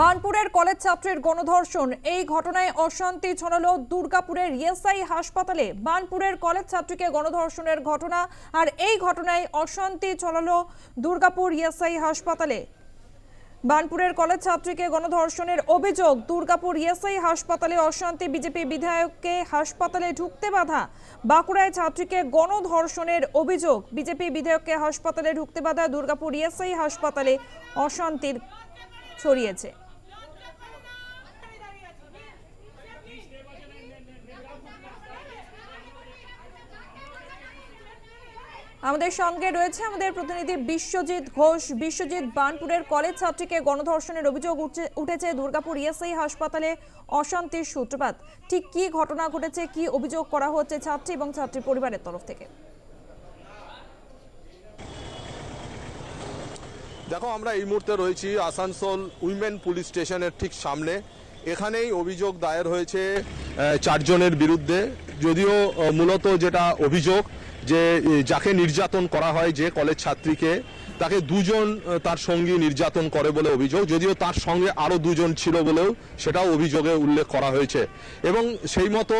বার্নপুরের college ছাত্রের গণধর্ষণ। এই ঘটনায় অশান্তি ছড়ালো দুর্গাপুরের ইএসআই হাসপাতালে। বার্নপুরের কলেজ ছাত্রীকে গণধর্ষণের ঘটনা আর এই ঘটনায় অশান্তি ছড়ালো দুর্গাপুর ইএসআই হাসপাতালে। বার্নপুরের কলেজ ছাত্রীকে গণধর্ষণের অভিযোগ, দুর্গাপুর ইএসআই হাসপাতালে অশান্তি, বিজেপি বিধায়ককে হাসপাতালে ঢুকতে বাধা। বাঁকুড়ায় ছাত্রীকে গণধর্ষণের অভিযোগ, বিজেপি বিধায়ককে হাসপাতালে ঢুকতে বাধা দুর্গাপুর ইএসআই হাসপাতালে অশান্তির ছড়িয়েছে। আমাদের সঙ্গে রয়েছে আমাদের প্রতিনিধি বিশ্বজিৎ ঘোষ। বিশ্বজিৎ বানপুরের কলেজ ছাত্রীকে গণধর্ষণের অভিযোগ উঠছে- দুর্গাপুর ইএসআই হাসপাতালে অশান্তির সূত্রপাত। ঠিক কি ঘটনা ঘটেছে, কি অভিযোগ করা হচ্ছে ছাত্রী এবং ছাত্রী পরিবারের তরফ থেকে? দেখো, আমরা এই মুহূর্তে রয়েছি আসানসোল উইমেন পুলিশ স্টেশনের ঠিক সামনে। এখানেই অভিযোগ দায়ের হয়েছে চারজনের বিরুদ্ধে। যদিও মূলত যেটা অভিযোগ যে যাকে নির্যাতন করা হয় যে কলেজ ছাত্রীকে, তাকে দুজন তার সঙ্গী নির্যাতন করে বলে অভিযোগ, যদিও তার সঙ্গে আরও দুজন ছিল বলেও সেটাও অভিযোগে উল্লেখ করা হয়েছে। এবং সেই মতো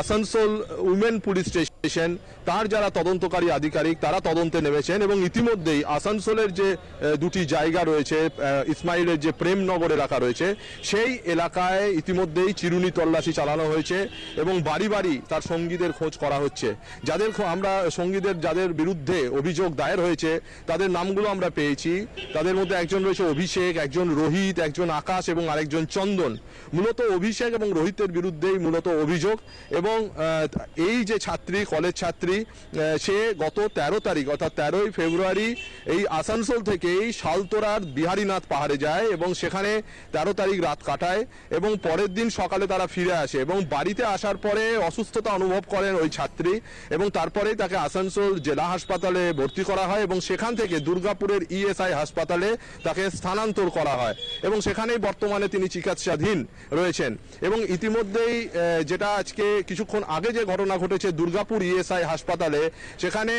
আসানসোল উইমেন পুলিশ স্টেশন তার যারা তদন্তকারী আধিকারিক, তারা তদন্তে নেমেছেন এবং ইতিমধ্যেই আসানসোলের যে দুটি জায়গা রয়েছে ইসমাইলের যে প্রেমনগর এলাকা রয়েছে, সেই এলাকায় ইতিমধ্যেই চিরুনি তল্লাশি চালানো হয়েছে এবং বাড়ি বাড়ি তার সঙ্গীদের খোঁজ করা হচ্ছে। যাদের আমরা সঙ্গীদের, যাদের বিরুদ্ধে অভিযোগ দায়ের হয়েছে, তাদের নামগুলো আমরা পেয়েছি। তাদের মধ্যে একজন রয়েছে অভিষেক, একজন রোহিত, একজন আকাশ এবং আরেকজন চন্দন। মূলত অভিষেক এবং রোহিতের বিরুদ্ধেই মূলত অভিযোগ এবং এই যে ছাত্রী কলেজ ছাত্রী সে গত তেরো তারিখ, অর্থাৎ তেরোই ফেব্রুয়ারি এই আসানসোল থেকেই শালতোরার বিহারীনাথ পাহাড়ে যায় এবং সেখানে তেরো তারিখ রাত কাটায় এবং পরের দিন সকালে তারা ফিরে আসে এবং বাড়িতে আসার পরে অসুস্থতা অনুভব করেন ওই ছাত্রী এবং তারপরেই তাকে আসানসোল জেলা হাসপাতালে ভর্তি করা হয় এবং সেখান থেকে দুর্গাপুরের ইএসআই হাসপাতালে তাকে স্থানান্তর করা হয় এবং সেখানেই বর্তমানে তিনি চিকিৎসাধীন রয়েছেন এবং ইতিমধ্যেই যেটা আজকে কিছুক্ষণ আগে যে ঘটনা ঘটেছে দুর্গাপুর ইএসআই হাসপাতালে, সেখানে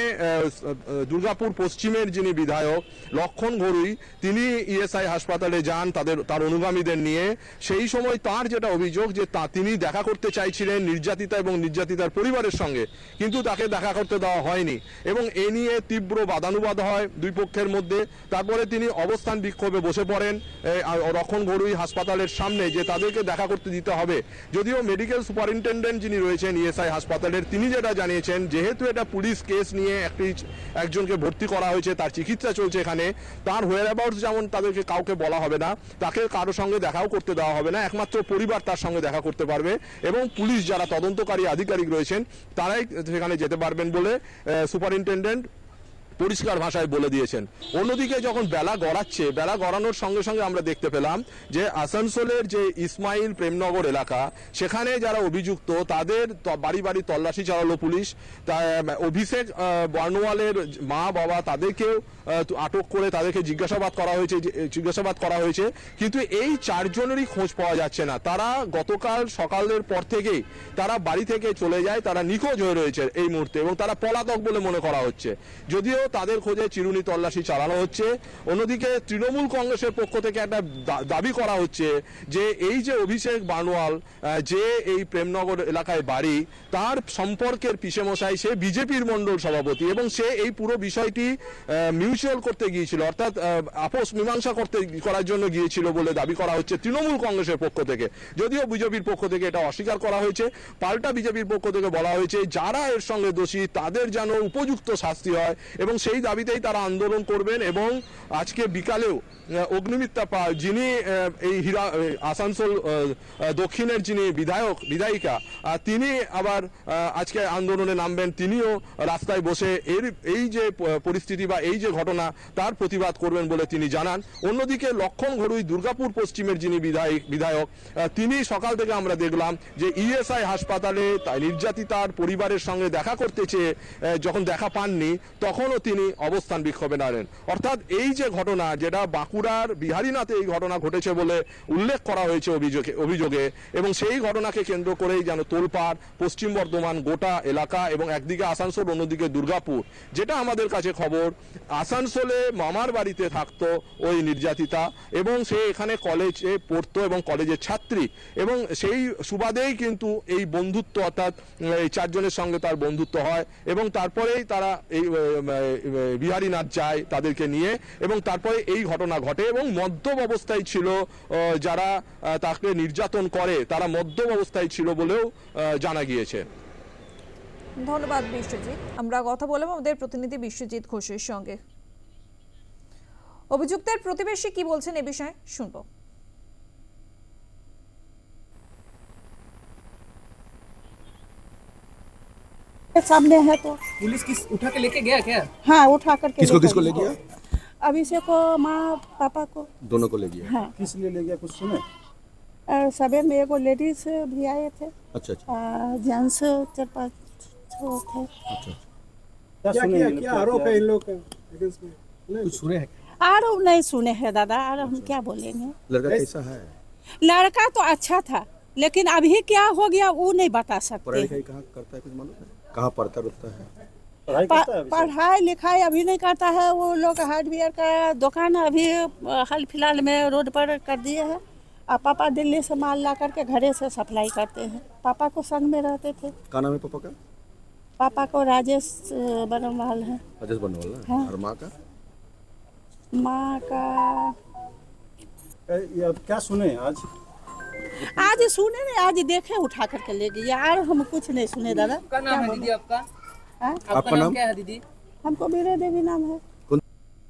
দুর্গাপুর পশ্চিমের যিনি বিধায়ক লক্ষণ ঘরুই, তিনি ইএসআই হাসপাতালে যান তাদের, তার অনুগামীদের নিয়ে। সেই সময় তার যেটা অভিযোগ যে তা, তিনি দেখা করতে চাইছিলেন নির্যাতিতা এবং নির্যাতিতার পরিবারের সঙ্গে, কিন্তু তাকে দেখা করতে দেওয়া হয়নি। এবং এ নিয়ে তীব্র বাদানুবাদ হয় দুই পক্ষের মধ্যে। তারপরে তিনি অবস্থান বিক্ষোভে বসে পড়েন রক্ষণ ঘরুই হাসপাতালের সামনে যে তাদেরকে দেখা করতে দিতে হবে। যদিও মেডিকেল সুপারিনটেন্ডেন্ট যিনি রয়েছেন ইএসআই হাসপাতালের, তিনি যেটা জানিয়েছেন, যেহেতু এটা পুলিশ কেস নিয়ে একটি একজনকে ভর্তি করা হয়েছে, তার চিকিৎসা চলছে এখানে, তার হোয়ার অ্যাবাউটস যেমন তাদেরকে কাউকে বলা হবে না, তাকে কারও সঙ্গে দেখাও করতে দেওয়া হবে না, একমাত্র পরিবার তার সঙ্গে দেখা করতে পারবে এবং পুলিশ যারা তদন্তকারী আধিকারিক রয়েছেন, তারাই সেখানে যেতে পারবেন বলে সুপারিনটেন্ডেন্ট পরিষ্কার ভাষায় বলে দিয়েছেন। অন্যদিকে যখন বেলা গড়াচ্ছে, বেলা গড়ানোর সঙ্গে সঙ্গে আমরা দেখতে পেলাম যে আসানসোলের যে ইসমাইল প্রেমনগর এলাকা, সেখানে যারা অভিযুক্ত, তাদের বাড়ি বাড়ি তল্লাশি চালালো পুলিশ। অভিষেক বর্ণওয়ালের মা, বাবা তাদেরকেও আটক করে তাদেরকে জিজ্ঞাসাবাদ করা হয়েছে জিজ্ঞাসাবাদ করা হয়েছে। কিন্তু এই চারজনেরই খোঁজ পাওয়া যাচ্ছে না। তারা গতকাল সকালের পর থেকেই তারা বাড়ি থেকে চলে যায়, তারা নিখোঁজ হয়ে রয়েছে এই মুহূর্তে এবং তারা পলাতক বলে মনে করা হচ্ছে। যদিও তাদের খোঁজে চিরুনি তল্লাশি চালানো হচ্ছে। অন্যদিকে তৃণমূল কংগ্রেসের পক্ষ থেকে একটা দাবি করা হচ্ছে যে এই যে অভিষেক বানোয়াল যে এই প্রেমনগর এলাকায় বাড়ি, তার সম্পর্কের পিসেমশাই সে বিজেপির মণ্ডল সভাপতি এবং সে এই পুরো বিষয়টি মিউচুয়াল করতে গিয়েছিল, অর্থাৎ আপোষ মীমাংসা করতে, করার জন্য গিয়েছিল বলে দাবি করা হচ্ছে তৃণমূল কংগ্রেসের পক্ষ থেকে। যদিও বিজেপির পক্ষ থেকে এটা অস্বীকার করা হয়েছে, পাল্টা বিজেপির পক্ষ থেকে বলা হয়েছে, যারা এর সঙ্গে দোষী তাদের যেন উপযুক্ত শাস্তি হয় এবং সেই দাবিতেই তারা আন্দোলন করবেন এবং আজকে বিকালেও অগ্নিমিত্রা পাল যিনি এই হীরা আসানসোল দক্ষিণের যিনি বিধায়ক, বিধায়িকা তিনি আবার আজকে আন্দোলনে নামবেন, তিনিও রাস্তায় বসে এর, এই যে পরিস্থিতি বা এই যে ঘটনা, তার প্রতিবাদ করবেন বলে তিনি জানান। অন্যদিকে লক্ষণ ঘড়ুই দুর্গাপুর পশ্চিমের যিনি বিধায়ক বিধায়ক তিনি সকাল থেকে আমরা দেখলাম যে ইএসআই হাসপাতালে নির্যাতিতার পরিবারের সঙ্গে দেখা করতে চেয়ে যখন দেখা পাননি, তখনও তিনি অবস্থান বিক্ষোভে নাড়েন অর্থাৎ এই যে ঘটনা, যেটা বাঁকুড়ার বিহারীনাথে এই ঘটনা ঘটেছে বলে উল্লেখ করা হয়েছে অভিযোগে অভিযোগে, এবং সেই ঘটনাকে কেন্দ্র করেই যেন তোলপাড়, পশ্চিম বর্ধমান, গোটা এলাকা এবং একদিকে আসানসোল, অন্যদিকে দুর্গাপুর, যেটা আমাদের কাছে খবর, আসানসোলে মামার বাড়িতে থাকতো ওই নির্যাতিতা এবং সে এখানে কলেজে পড়তো এবং কলেজের ছাত্রী এবং সেই সুবাদেই কিন্তু এই বন্ধুত্ব অর্থাৎ, এই চারজনের সঙ্গে তার বন্ধুত্ব হয় এবং তারপরেই তারা এই বিহারীনাথ যায় তাদেরকে নিয়ে এবং তারপরে এই ঘটনা ঘটে এবং মদ্যপ অবস্থায় ছিল যারা তাকে নির্যাতন করে তারা মদ্যপ অবস্থায় ছিল বলেও জানা গিয়েছে। ধন্যবাদ বিশ্বজিৎ। আমরা কথা বললাম আমাদের প্রতিনিধি বিশ্বজিৎ ঘোষের সঙ্গে। অভিযুক্তের প্রতিবেশী কি বলছেন এ বিষয়ে শুনব। सामने है तो। पुलिस किस उठा के लेके गया क्या? हाँ उठा करके किसको- किसको ले गया? अभिषेक को माँ पापा को। दोनों को ले गया। हाँ। किस लिए ले गया कुछ सुने? सवेर में एगो लेडीज़ भी आए थे। अच्छा अच्छा। जेंट्स चार पाँच छो थे। अच्छा। क्या क्या सुने आरोप है इन लोग के में? कुछ सुने हैं और नहीं सुने हैं दादा और हम क्या बोलेंगे? लड़का कैसा है? लड़का तो अच्छा था लेकिन अभी क्या हो गया वो नहीं बता पढ़ाई सकते। लिखाई कहाँ करता है कुछ मालूम है? कहाँ पढ़ता रुकता है? पढ़ाई करता है लिखाई अभी नहीं करता है वो लोग हार्डवेयर का दुकान अभी अ, हाल फ़िलहाल में रोड पर कर दिए हैं। और पापा दिल्ली से माल ला करके घरे से सप्लाई करते हैं। पापा को संग में रहते थे। क्या नाम है पापा का? पापा को राजेश अ, बनवाल है। राजेश बनवाला हाँ। और माँ का? माँ का ए, ये अब क्या सुने आज? आज सुने नहीं आज देखे उठा करके ले गई यार हम कुछ नहीं सुने दादा। क्या नाम है दीदी आपका? हाँ? आपका आपका नाम नाम? क्या है दीदी? हमको बीरे देवी नाम है।